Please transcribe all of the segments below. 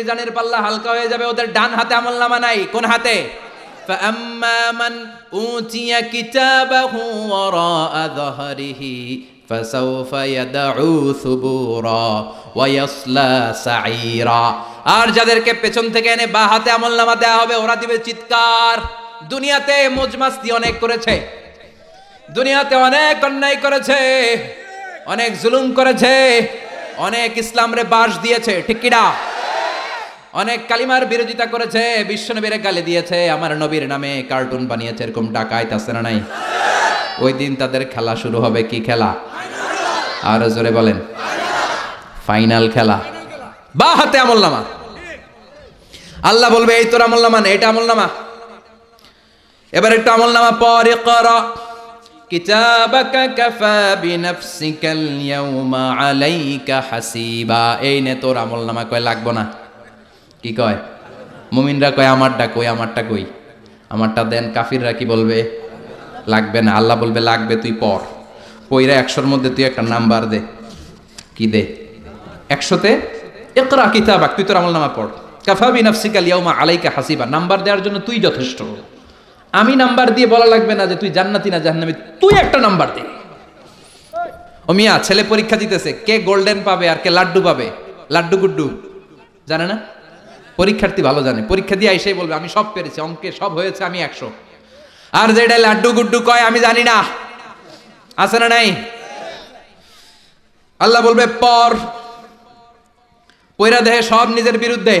মিজানের পাল্লা হালকা হয়ে যাবে ওদের ডান হাতে আমল নামা নাই কোন হাতে فأما من أوتي كتابه وراء ظهره فسوف يدعو ثبورا ويصلى سعيرا আর যাদেরকে পেছন থেকে এনে বা হাতে আমল নামা দেওয়া হবে ওরা দিবে চিৎকার দুনিয়াতে মজমাস্তি অনেক করেছে দুনিয়াতে অনেক অন্যায় করেছে অনেক জুলুম করেছে অনেক ইসলামরে বাস দিয়েছে ঠিক কিনা অনেক কালিমার বিরোধিতা করেছে, বিশ্বনবীরে গালি দিয়েছে, আমার নবীর নামে কার্টুন বানিয়েছে, এরকম টাকায় আছে না নাই? ওই দিন তাদের খেলা শুরু হবে, কি খেলা? আরও জোরে বলেন। ফাইনাল খেলা। বা হাতে আমল নামা। আল্লাহ বলবে, এই তোর আমল নামা এটা আমল নামা। এবার একটু আমল নামা পরে কর। কিতাবাক কাফা বিনাফসিকাল ইয়াউমা আলাইকা হাসিবা। এই নে, তোর আমল নামা কয় লাগবো না? কি কয়? মুমিনরা কয়, আমারটা কই আমারটা কই? আমারটা দেন, কাফিররা কি বলবে? লাগবে না। আল্লাহ বলবে, লাগবে, তুই পড়। পইরা একশোর মধ্যে তুই একটা নাম্বার দে। কি দে? একশোতে একরা কিতাবাক, তুই তোর আমল নামা পড়। কাফাবি নাফসিকাল ইয়াউমা আলাইকা হাসিবা। নাম্বার দেওয়ার জন্য তুই যথেষ্ট। আমি নাম্বার দিয়ে বলা লাগবে না যে তুই জান্নাতি না জাহান্নামী। তুই একটা নাম্বার দে। ও মিয়া, ছেলে পরীক্ষা দিতেছে, কে গোল্ডেন পাবে আর কে লাড্ডু পাবে? লাড্ডু গুড্ডু জানে না? পরীক্ষার্থী ভালো জানে। পরীক্ষা দিয়ে এসেই বলবে, আমি সব পেরেছি, অঙ্কে সব হয়েছে, আমি একশো। আর যেটা লাড্ডু গুড্ডু কয়, আমি জানি না। আছে না নাই? আল্লাহ বলবে, পর। পয়রা দেহে সব নিজের বিরুদ্ধে।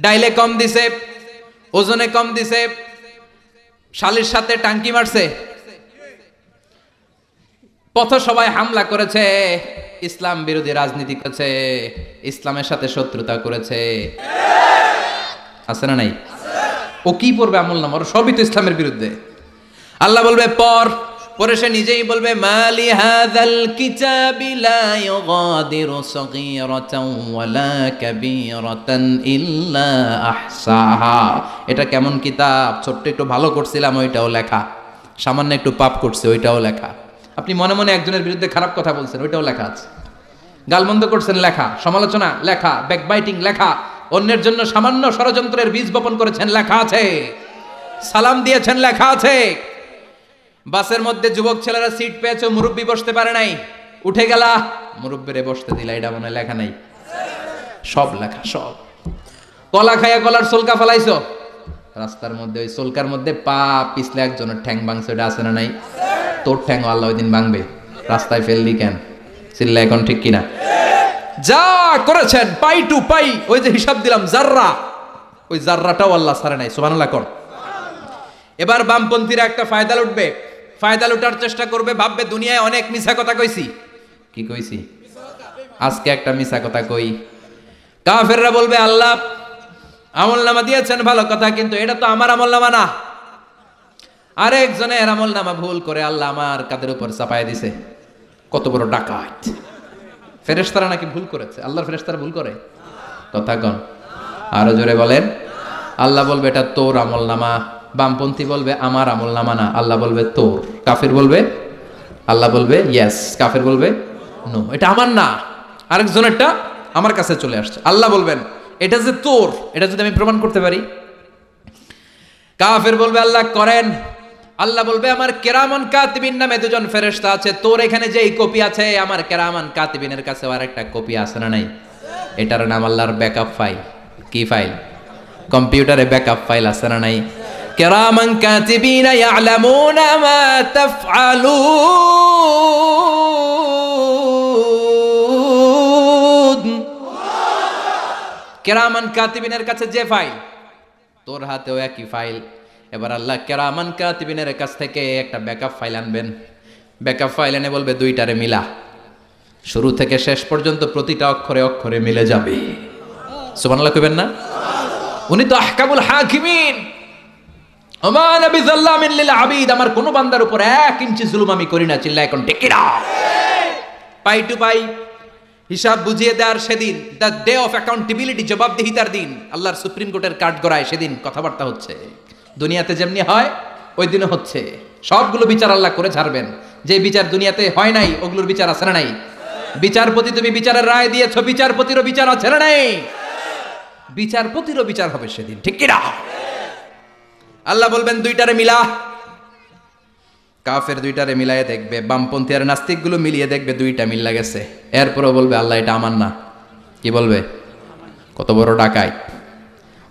ডাইলে কম দিছে, ওজনে কম দিছে, শালির সাথে টাঙ্কি মারছে। পথ সবাই হামলা করেছে, ইসলাম বিরোধী রাজনীতি করেছে, ইসলামের সাথে শত্রুতা করেছে। আছে না নাই? ও কি পড়বে আমল নাম? ওর সবই তো ইসলামের বিরুদ্ধে। আল্লাহ বলবে, পর। পরে সে নিজেই বলবে, মালি হাযাল কিতাবি লা ইউগাদিরু সগীরাতান ওয়ালা কাবীরাতান ইল্লা আহসাহা। এটা কেমন কিতাব? ছোট্ট একটু ভালো করছিলাম, ওইটাও লেখা। সামান্য একটু পাপ করছে, ওইটাও লেখা। আপনি মনে মনে একজনের বিরুদ্ধে খারাপ কথা বলছেন, ওইটাও লেখা আছে। গালমন্দ করছেন, লেখা। সমালোচনা, লেখা। ব্যাকবাইটিং লেখা। অন্যের জন্য সামান্য ষড়যন্ত্রের বীজ বপন করেছেন, লেখা আছে। সালাম দিয়েছেন, লেখা আছে। বাসের মধ্যে যুবক ছেলেরা সিট পেয়েছে, মুরব্বী বসতে পারে নাই। উঠে গেলা মুরব্বীরে বসতে দিলা, এটা মনে লেখা নাই। সব লেখা, সব। কলা খাইয়া কলার সোলকা ফেলাইছো? রাস্তার মধ্যে, ওই সোলকার মধ্যে পা পিছলে একজনের ঠ্যাং ভাঙছে, ওটা আছে না নাই? তোর ঠ্যাং আল্লাহ ওই দিন ভাঙবে। রাস্তায় ফেললি কেন? চিল্লা, এখন ঠিক কিনা? যা করেছেন, পাই টু পাই, ওই যে হিসাব দিলাম, জাররা। ওই জাররাটাও আল্লাহ সারে নাই, সুবহানাল্লাহ কর। এবার বামপন্থীরা একটা ফায়দা লুটবে। ফায়দা লুটার চেষ্টা করবে, ভাববে দুনিয়ায় অনেক মিছা কথা কইছি। কি কইছি? আজকে একটা মিছা কথা কই। কাফেররা বলবে, আল্লাহ আমল নামা দিয়েছেন, ভালো কথা, কিন্তু এটা তো আমার আমল নামা না। আরেকজনের আমল নামা ভুল করে আল্লাহ আমার কাদের উপর চাপায় দিছে? কত বড় ডাকাত। ফেরেশতারা নাকি ভুল করেছে? আল্লাহর ফেরেশতারা ভুল করে? কথা আরও জোরে বলেন। আল্লাহ বলবে, এটা তোর আমল নামা। বামপন্থী বলবে, আমার আমল নামা না। আল্লাহ বলবে, তোর। কাফির বলবে, আল্লাহ বলবে ইয়েস কাফের বলবে নো এটা আমার না। আরেকজনেরটা আমার কাছে চলে আসছে। আল্লাহ বলবেন, এটা যে তোর। এটা যদি আমি প্রমাণ করতে পারি। কাফের বলবে, আল্লাহ করেন। আল্লাহ বলবে, আমার কেরামান কাতিবিন নামে দুজন ফেরেস্তা আছে। তোর এখানে যেই কপি আছে, আমার কেরামান কাতিবিনের কাছে আর একটা কপি আছে না নাই? এটার নাম আল্লাহর ব্যাকআপ ফাইল। কি ফাইল? কম্পিউটারে ব্যাকআপ ফাইল আছে না নাই? কেরামান কাতিবিন ইয়ালামুনা মা তাফআলুন কেরামান কাতিবিনের কাছে যে ফাইল? তোর হাতেও একই ফাইল। এবার আল্লাহ কেরামান কাতিবিনের কাছ থেকে একটা ব্যাকআপ ফাইল আনবেন। ব্যাকআপ ফাইল এনে বলবে, দুইটারে মিলা। শুরু থেকে শেষ পর্যন্ত প্রতিটা অক্ষরে অক্ষরে মিলে যাবে। সুবহানাল্লাহ কইবেন না? উনি তো আহকামুল হাকিমিন। ওমা নবী যাল্লামিন লিল আবিদ। আমার কোন বান্দার উপর এক ইঞ্চি জুলুম আমি করি না চিল্লা এখন টেকিরা পাই টু পাই, হিসাব বুঝিয়ে দেওয়ার সেদিন, দ্য ডে অফ অ্যাকাউন্টেবিলিটি, জবাবদিহিতার দিন, আল্লাহর সুপ্রিম কোর্টের কাঠ গড়ায় সেদিন কথাবার্তা হচ্ছে। দুনিয়াতে যেমনি হয়, ওই দিনও হচ্ছে। সবগুলো বিচার আল্লাহ করে ছাড়বেন। যে বিচার দুনিয়াতে হয় নাই, ওগুলোর বিচার আছে নাই? বিচারপতি তুমি বিচারের রায় দিয়েছ, বিচারপতিরও বিচার আছে না নাই? বিচারপতিরও বিচার হবে সেদিন, ঠিক কিনা? আল্লাহ বলবেন, দুইটারে মিলা। কাফের দুইটারে মিলায়ে দেখবে, বামপন্থী আর নাস্তিকগুলো মিলিয়ে দেখবে, দুইটা মিল্লা গেছে। এরপরও বলবে, আল্লাহ, এটা আমার না। কি বলবে? কত বড় ডাকাই।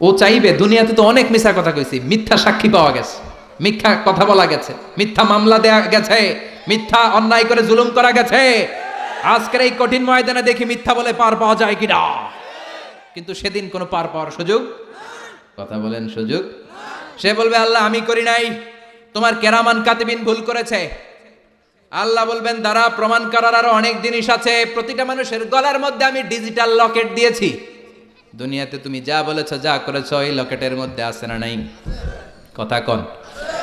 ও চাইবে, দুনিয়াতে তো অনেক মিথ্যা কথা কইছি, মিথ্যা সাক্ষী পাওয়া গেছে, মিথ্যা কথা বলা গেছে, মিথ্যা মামলা দেয়া গেছে, মিথ্যা অন্যায় করে জুলুম করা গেছে। আজকের এই কঠিন ময়দানে দেখি মিথ্যা বলে পার পাওয়া যায় কিনা। কিন্তু সেদিন কোনো পার পাওয়ার সুযোগ? কথা বলেন সুযোগ? সে বলবে, আল্লাহ, আমি করি নাই। তোমার কেরামান কাতিবিন ভুল করেছে। আল্লাহ বলবেন দ্বারা প্রমাণ করার আরও অনেক জিনিস আছে। প্রতিটা মানুষের গলার মধ্যে আমি ডিজিটাল লকেট দিয়েছি। দুনিয়াতে তুমি যা বলেছ যা করেছ এই লকেটের মধ্যে আছে না নাই কথা কন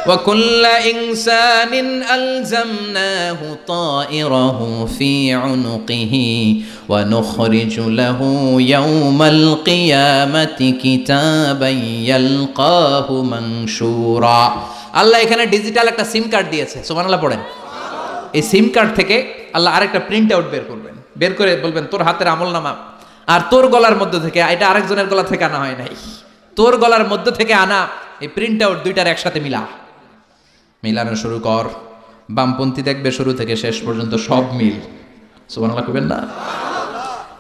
وكل إنسان ألزمناه طائره في عنقه ونخرج له يوم القيامة كتابا يلقاه منشورا আল্লাহ এখানে ডিজিটাল একটা সিম কার্ড দিয়েছে সুবহানাল্লাহ পড়েন এই সিম কার্ড থেকে আল্লাহ আরেকটা প্রিন্ট আউট বের করবেন বের করে বলবেন তোর হাতের আমল নামা আর তোর গলার মধ্য থেকে, এটা আরেকজনের গলা থেকে আনা হয় নাই। তোর গলার মধ্যে থেকে আনা, এই প্রিন্ট আউট দুইটার একসাথে মিলা। মিলানো শুরু কর। বামপন্থী দেখবে শুরু থেকে শেষ পর্যন্ত সব মিল। সুবহানাল্লাহ কইবেন না?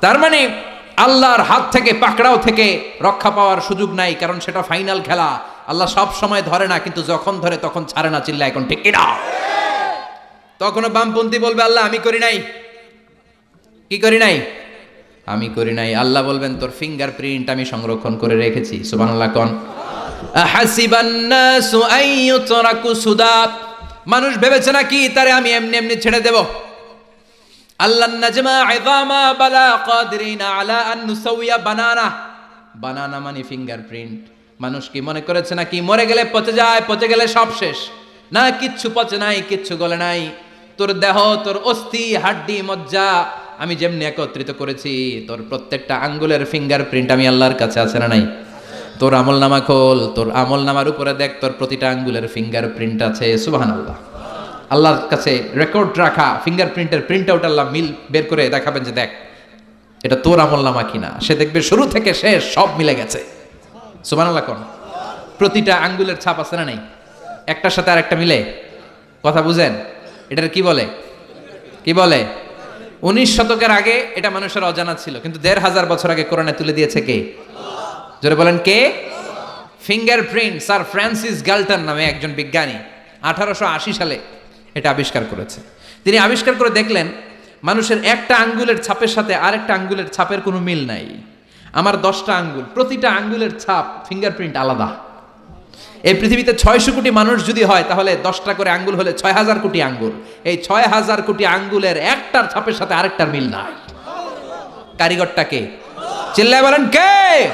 তার মানে আল্লাহর হাত থেকে, পাকড়াও থেকে রক্ষা পাওয়ার সুযোগ নাই, কারণ সেটা ফাইনাল খেলা। আল্লাহ সব সময় ধরে না, কিন্তু যখন ধরে তখন ছাড়ে না চিল্লা এখন ঠিক কিনা? তখনও বামপন্থী বলবে, আল্লাহ, আমি করি নাই। কি করি নাই? আমি করি নাই। আল্লাহ বলবেন, তোর ফিঙ্গার প্রিন্ট আমি সংরক্ষণ করে রেখেছি। সুবহানাল্লাহ কোন। মানুষ ভেবেছে নাকি তারে আমি এমনি এমনি ছেড়ে দেব। আল্লাহ কাদিরিনা বানানা। বানানা মানে ফিঙ্গারপ্রিন্ট মানুষ কি মনে করেছে মরে গেলে পচে যায়, পচে গেলে সব শেষ। না, কিচ্ছু পচে নাই, কিচ্ছু গলে নাই। তোর দেহ, তোর অস্থি, হাড্ডি, মজ্জা আমি যেমনি একত্রিত করেছি, তোর প্রত্যেকটা আঙ্গুলের ফিঙ্গার প্রিন্ট আমি আল্লাহর কাছে আছে না নাই? তোর আমল নামা খোল, তোর আমল নামার উপরে দেখ, তোর প্রতিটা আঙ্গুলের ফিঙ্গার প্রিন্ট আছে সুবাহান আল্লাহ আল্লাহর কাছে রেকর্ড রাখা ফিঙ্গারপ্রিন্টের প্রিন্ট আউট আল্লাহ মিল, বের করে দেখাবেন যে দেখ, এটা তোর আমল নামা কিনা? সে দেখবে শুরু থেকে শেষ, সব মিলে গেছে। সুবান আল্লাহ কোন? প্রতিটা আঙ্গুলের ছাপ আছে না নেই? একটার সাথে আর একটা মিলে? কথা বুঝেন? এটার কি বলে? কি বলে? উনিশ শতকের আগে এটা মানুষের অজানা ছিল, কিন্তু দেড় হাজার বছর আগে কোরআনে তুলে দিয়েছে কে? জোরে বলেন কে? ফিঙ্গারপ্রিন্ট স্যার ফ্রান্সিস গাল্টন নামে একজন বিজ্ঞানী আঠারোশো আশি সালে এটা আবিষ্কার করেছে। তিনি আবিষ্কার করে দেখলেন, মানুষের একটা আঙ্গুলের ছাপের সাথে আরেকটা আঙ্গুলের ছাপের কোনো মিল নাই। আমার দশটা আঙ্গুল, প্রতিটা আঙ্গুলের ছাপ ফিঙ্গারপ্রিন্ট আলাদা। এই পৃথিবীতে ছয়শো কোটি মানুষ যদি হয়, তাহলে দশটা করে আঙ্গুল হলে ছয় হাজার কোটি আঙ্গুল। এই ছয় হাজার কোটি আঙ্গুলের একটার ছাপের সাথে আরেকটার মিল নাই। কারিগরটা কে? বলেন কে?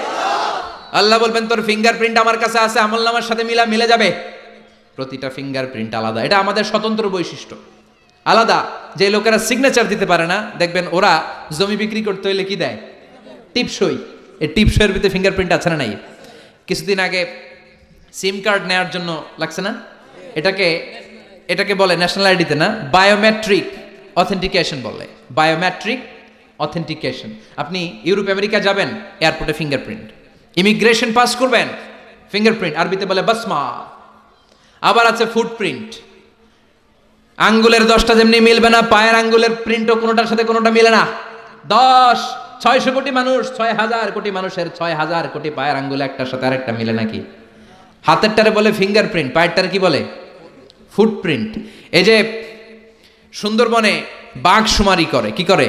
আল্লাহ বলবেন, তোর ফিঙ্গারপ্রিন্ট আমার কাছে আছে, আমল নামার সাথে মিলা, মিলে যাবে। প্রতিটা ফিঙ্গারপ্রিন্ট আলাদা। এটা আমাদের স্বতন্ত্র বৈশিষ্ট্য। আলাদা। যে লোকেরা সিগনেচার দিতে পারে না, দেখবেন ওরা জমি বিক্রি করতে হইলে কি দেয়? টিপসই। এই টিপসইয়ের ভিতরে ফিঙ্গারপ্রিন্ট আছে না নাই? কিছুদিন আগে সিম কার্ড নেওয়ার জন্য লাগছে না? এটাকে এটাকে বলে ন্যাশনাল আইডিতে না? বায়োমেট্রিক অথেন্টিকেশন বলে। বায়োমেট্রিক অথেন্টিকেশন আপনি ইউরোপ আমেরিকা যাবেন এয়ারপোর্টে ফিঙ্গারপ্রিন্ট ইমিগ্রেশন পাস করবেন ফিঙ্গারপ্রিন্ট আরবিতে বলে বাসমা। আবার আছে ফুটপ্রিন্ট আঙ্গুলের দশটা যেমনি মিলবে না, পায়ের আঙ্গুলের প্রিন্টও কোনোটার সাথে কোনোটা মিলে না। দশ, ছয়শো কোটি মানুষ, ছয় হাজার কোটি মানুষের ছয় হাজার কোটি পায়ের আঙ্গুলে একটার সাথে আরেকটা মিলে নাকি? হাতেরটারে বলে ফিঙ্গারপ্রিন্ট পায়েরটারে কি বলে? ফুটপ্রিন্ট এই যে সুন্দরবনে বাঘ সুমারি করে, কি করে?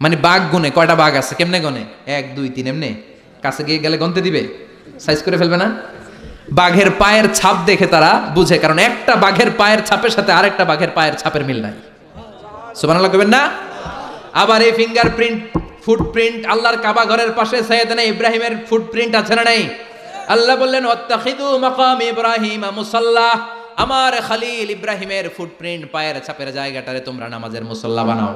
মানে বাঘ গুনে, কয়টা বাঘ আছে, কেমনে গনে? এক, দুই, তিন, এমনি? কাছে গিয়ে গেলে গনতে দিবে? সাইজ করে ফেলবে না? বাঘের পায়ের ছাপ দেখে তারা বুঝে, কারণ একটা বাঘের পায়ের ছাপের সাথে আরেকটা বাঘের পায়ের ছাপের মিল নাই। সুবহানাল্লাহ কইবেন না? আবার এই ফিঙ্গারপ্রিন্ট ফুটপ্রিন্ট আল্লাহর কাবা ঘরের পাশে সাইয়েদনা ইব্রাহিমের ফুটপ্রিন্ট আছে না নাই? আল্লাহ বললেন ওয়াত্তাখিদু মাকাম ইব্রাহিম মুসাল্লা। আমার খালিল ইব্রাহিমের ফুটপ্রিন্ট পায়ের ছাপের জায়গাটারে তোমরা নামাজের মুসল্লা বানাও।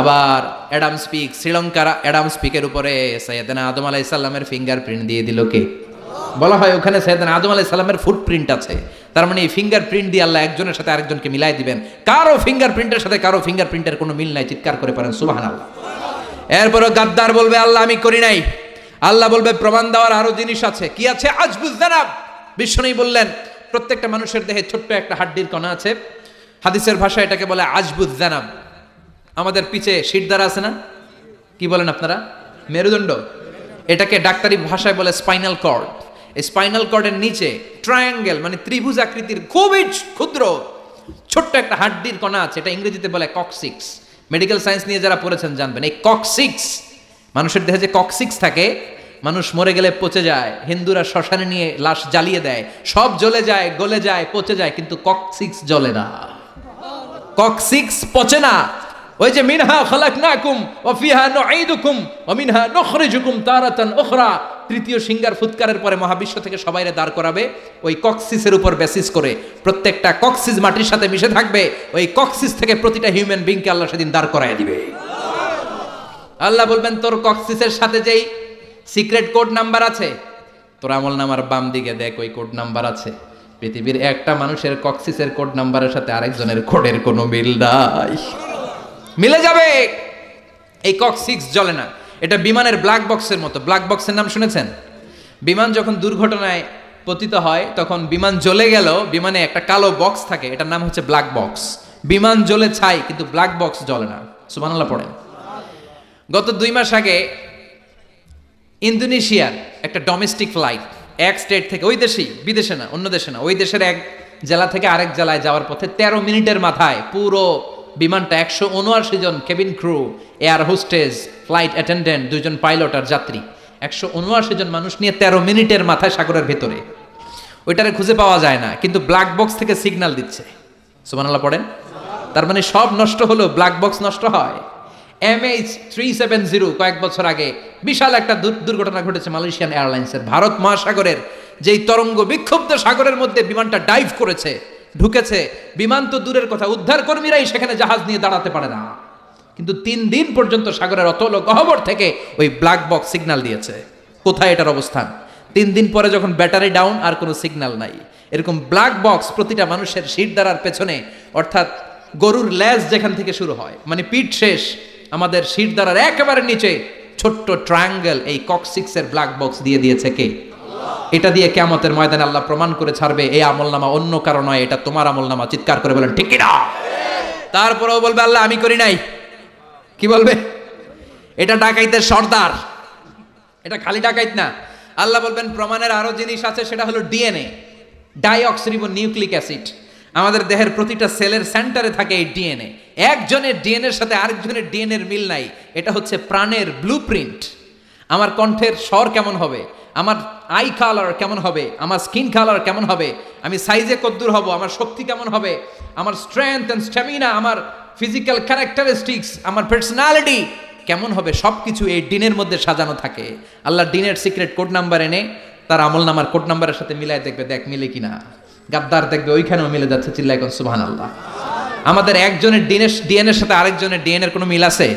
আবার অ্যাডাম স্পিক, শ্রীলঙ্কার অ্যাডাম স্পিকের উপরে সৈয়দনা আদম আলাই সাল্লামের ফিঙ্গারপ্রিন্ট দিয়ে দিল কে? বলা হয় ওখানে সৈয়দনা আদম আলাই সাল্লামের ফুটপ্রিন্ট আছে। তার মানে এই ফিঙ্গারপ্রিন্ট দিয়ে আল্লাহ একজনের সাথে আরেকজনকে মিলাই দিবেন। কারও ফিঙ্গারপ্রিন্টের সাথে কারও ফিঙ্গারপ্রিন্টের কোনো মিল নাই, চিৎকার করে পারেন সুবাহান আল্লাহ এরপরও গাদ্দার বলবে, আল্লাহ আমি করি নাই। আল্লাহ বলবে, প্রমাণ দেওয়ার আরও জিনিস আছে। কি আছে? আজবুজ জানাব। বিষ্ণু বললেন, প্রত্যেকটা মানুষের দেহে ছোট্ট একটা হাড্ডির কণা আছে। হাদিসের ভাষায় এটাকে বলে আজবুজ জানাব। আমাদের পিছে শিরদার আছে না? কি বলেন আপনারা? মেরুদণ্ড। এটাকে ডাক্তারি ভাষায় বলে স্পাইনাল কর্ড। এই স্পাইনাল কর্ডের নিচে ট্রায়াঙ্গেল মানে ত্রিভুজ আকৃতির খুবই ক্ষুদ্র, ছোট্ট একটা হাড্ডির কণা আছে। এটা ইংরেজিতে বলে ককসিক্স। মেডিকেল সায়েন্স নিয়ে যারা পড়েছেন জানবেন, এই ককসিক্স মানুষের দেহে যে ককসিক্স থাকে, মানুষ মরে গেলে পচে যায়, হিন্দুরা শ্মশানে নিয়ে লাশ জ্বালিয়ে দেয়, সব জ্বলে যায়, গলে যায়, পচে যায়, কিন্তু ককসিক্স জ্বলে না। ককসিক্স পচে না। ওই যে মিনহা খালাকনাকুম, ওয়া ফিহা নুঈদুকুম, ওয়া মিনহা নুখরিজুকুম তারাতান উখরা। তৃতীয় সিঙ্গার ফুৎকারের পরে মহাবিশ্ব থেকে সবাইরে দাঁড় করাবে, ওই কক্সিসের উপর বেসিস করে। প্রত্যেকটা কক্সিস মাটির সাথে মিশে থাকবে, ওই কক্সিস থেকে প্রতিটা হিউম্যান বিংকে আল্লাহ সেদিন দাঁড় করায় দিবে। আল্লাহ বলবেন, তোর কক্সিসের সাথে যেই সিক্রেট কোড নাম্বার আছে, তোর আমল নামার বাম দিকে দেখ, ওই কোড নাম্বার আছে। পৃথিবীর একটা মানুষের কক্সিসের কোড নাম্বারের সাথে আরেকজনের কোডের কোনো মিল নাই। মিলে যাবে! এই কক সিক্স জ্বলে না। এটা বিমানের ব্ল্যাক বক্সের মতো। ব্ল্যাক বক্সের নাম শুনেছেন? বিমান যখন দুর্ঘটনায় পতিত হয়, তখন বিমান জ্বলে গেল বিমানে একটা কালো বক্স থাকে। এটার নাম হচ্ছে ব্ল্যাক বক্স বিমান জ্বলে ছাই, কিন্তু ব্ল্যাক বক্স জ্বলে না। সুবহানাল্লাহ পড়েন। গত দুই মাস আগে ইন্দোনেশিয়ার একটা ডোমেস্টিক ফ্লাইট এক স্টেট থেকে, ওই দেশেই, বিদেশে না, অন্য দেশে না, ওই দেশের এক জেলা থেকে আরেক জেলায় যাওয়ার পথে তেরো মিনিটের মাথায় পুরো বিমানটা একশো উনআশি জন cabin crew air hostage flight attendant দুজন পাইলট আর যাত্রী, একশো উনআশি জন মানুষ নিয়ে তেরো মিনিটের মাথায় সাগরের ভেতরে। ওইটারে খুঁজে পাওয়া যায় না, কিন্তু ব্ল্যাক বক্স থেকে সিগন্যাল দিচ্ছে। সুমানাল্লাহ পড়েন? তার মানে সব নষ্ট হলো ব্ল্যাক বক্স নষ্ট হয়। এমএইচ থ্রি সেভেন জিরো কয়েক বছর আগে বিশাল একটা দুর- দুর্ঘটনা ঘটেছে মালয়েশিয়ান এয়ারলাইন্সের। ভারত মহাসাগরের যেই তরঙ্গ বিক্ষুব্ধ সাগরের মধ্যে বিমানটা ডাইভ করেছে, ঢুকেছে, বিমান তো দূরের কথা উদ্ধার কর্মীরাই সেখানে জাহাজ নিয়ে দাঁড়াতে পারে না। কিন্তু তিন দিন পর্যন্ত সাগরের অতল গহবর থেকে ওই ব্ল্যাক বক্স সিগনাল দিয়েছে। কোথায় এটার অবস্থান? তিন দিন পরে যখন ব্যাটারি ডাউন, আর কোনো সিগন্যাল নাই। এরকম ব্ল্যাক বক্স প্রতিটা মানুষের শির দ্বারার পেছনে, অর্থাৎ গরুর ল্যাজ যেখান থেকে শুরু হয় মানে পিঠ শেষ আমাদের শির দ্বারার একেবারে নিচে ছোট্ট ট্রায়াঙ্গেল এই কক্সিক্সের ব্ল্যাক বক্স দিয়ে দিয়েছে কে? এটা দিয়ে কেমতের ময়দানে আল্লাহ প্রমাণ করে ছাড়বে, এই আমলনামা অন্য কারও নয়, এটা তোমার আমলনামা। চিৎকার করে বলেন, ঠিক না তারপরেও বলবে, আল্লাহ, আমি করি নাই। কি বলবে? এটা ডাকাইতের সর্দার। এটা খালি ডাকাইত না। আল্লাহ বলবেন, প্রমাণের আরও জিনিস আছে, সেটা হলো ডিএনএ ডাইঅক্সিরিবো নিউক্লিক অ্যাসিড আমাদের দেহের প্রতিটা সেলের সেন্টারে থাকে এই ডিএনএ। একজনের ডিএনএর সাথে আরেকজনের ডিএনএর মিল নাই। এটা হচ্ছে প্রাণের ব্লুপ্রিন্ট আমার কণ্ঠের স্বর কেমন হবে? আমার আই কালার কেমন হবে? আমার স্কিন কালার কেমন হবে? আমি সাইজে কদ্দুর হব, আমার শক্তি কেমন হবে? আমার স্ট্রেংথ অ্যান্ড স্ট্যামিনা আমার ফিজিক্যাল ক্যারেক্টারিস্টিক্স আমার পার্সোনালিটি কেমন হবে? সব কিছু এই ডিনের মধ্যে সাজানো থাকে। আল্লাহ ডিনের সিক্রেট কোড নাম্বার এনে তার আমল নামার কোড নাম্বারের সাথে মিলাই দেখবে, দেখ মিলে কিনা। গাদ্দার দেখবে, ওইখানেও মিলে যাচ্ছে চিল্লাই কোন আল্লাহ আমাদের একজনের ডিএনএস, ডিএনএর সাথে আরেকজনের ডিএনএর কোনো মিল আছে?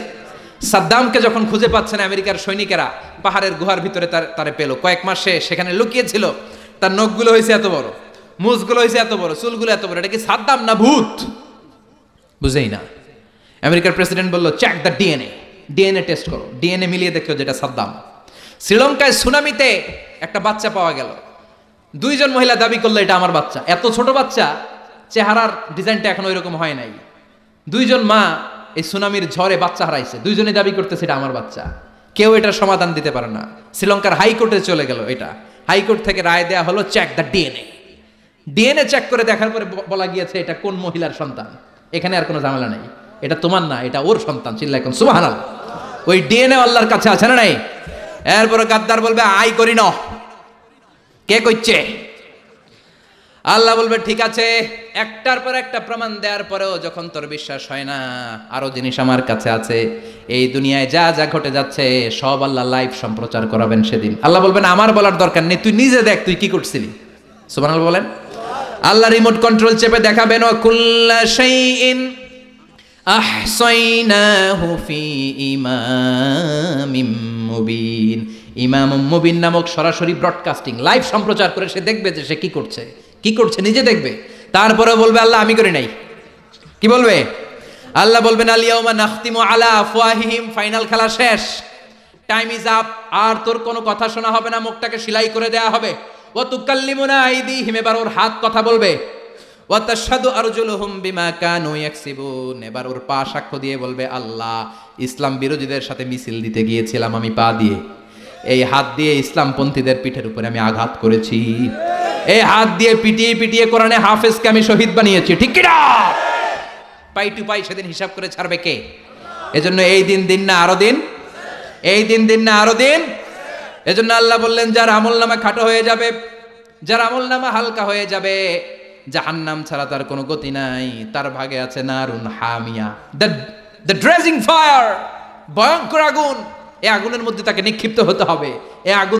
সাদ্দামকে যখন খুঁজে পাচ্ছেন আমেরিকার সৈনিকেরা, পাহাড়ের গুহার ভিতরে তার, তারে পেল। কয়েক মাস সেখানে লুকিয়েছিল। তার নখগুলো হয়েছে এত বড়, মুজগুলো হয়েছে এত বড়, চুলগুলো এত বড়। এটা কি সাদ্দাম না ভূত? বুঝেই না। আমেরিকার প্রেসিডেন্ট বলল check the DNA DNA test করো। ডিএনএ মিলিয়ে দেখো যেটা সাদ্দাম। শ্রীলঙ্কায় সুনামিতে একটা বাচ্চা পাওয়া গেল। দুইজন মহিলা দাবি করল, এটা আমার বাচ্চা। এত ছোট বাচ্চা, চেহারার ডিজাইনটা এখন ওই রকম হয় নাই। দুইজন মা এই সুনামির ঝড়ে বাচ্চা হারাইছে। দুইজনে দাবি করতেছে, এটা আমার বাচ্চা। কেউ এটার সমাধান দিতে পারে না। শ্রীলঙ্কার হাইকোর্টে চলে গেল এটা। হাইকোর্ট থেকে রায় দেয়া হলো check the DNA DNA check করে দেখার পরে বলা গিয়েছে, এটা কোন মহিলার সন্তান? এখানে আর কোনো ঝামেলা নেই। এটা তোমার না, এটা ওর সন্তান চিল্লা এখন সুবাহানাল ওই ডিএনএ আল্লাহর কাছে আছে না নাই? এরপরে গাদ্দার বলবে আই করি ন কে কইছে? আল্লাহ বলবে, ঠিক আছে। একটার পর একটা প্রমাণ দেওয়ার পরেও যখন তোর বিশ্বাস হয় না, আরও জিনিস আমার কাছে আছে। এই দুনিয়ায় যা যা ঘটে যাচ্ছে, সব আল্লাহ লাইভ সম্প্রচার করাবেন সেদিন। আল্লাহ বলবেন, আমার বলার দরকার নেই, তুই নিজে দেখ, তুই কি করছিলি? সুবহানাল বলেন। আল্লাহ রিমোট কন্ট্রোল চেপে দেখাবেন, ও কুল্লা শাইইন আহসাইনাহু ইমামিম মুবিন। ইমাম মুবিন নামক সরাসরি ব্রডকাস্টিং লাইভ সম্প্রচার করে সে দেখবে যে সে কি করছে। কি করছে? নিজে দেখবে। তারপরে বলবে, আল্লাহ, আমি করি নাই। কি বলবে? আল্লাহ বলবেন আলিয়াউমা নাখতিমু আলা আফওয়াহিহিম। ফাইনাল খেলা শেষ। টাইম ইজ আপ আর তোর কোনো কথা শোনা হবে না, মুখটাকে সেলাই করে দেয়া হবে। ও তুকাল্লিমুনা আইদিহিম। এবার ওর হাত কথা বলবে। বিমা এবার ওর পা সাক্ষ্য দিয়ে বলবে, আল্লাহ, ইসলাম বিরোধীদের সাথে মিছিল দিতে গিয়েছিলাম আমি পা দিয়ে। এই হাত দিয়ে ইসলামপন্থীদের পিঠের উপরে আমি আঘাত করেছি। এই হাত দিয়ে পিটিয়ে পিটিয়ে কোরআনে হাফেজকে আমি শহীদ বানিয়েছি, ঠিক কিনা? পাই টু পাই সেদিন হিসাব করে ছাড়বে কে? এজন্য এই দিন দিন না, আরও দিন। এই দিন দিন না, আরও দিন। এজন্য আল্লাহ বললেন, যার আমল নামা খাটো হয়ে যাবে, যার আমল নামা হালকা হয়ে যাবে, জাহান্নাম ছাড়া তার কোনো গতি নাই। তার ভাগে আছে নারুন হামিয়া। দ্য দ্য ড্রেজিং ফায়ার ভয়ঙ্কর আগুন। এই আগুনের মধ্যে তাকে নিক্ষিপ্ত হতে হবে। এ আগুন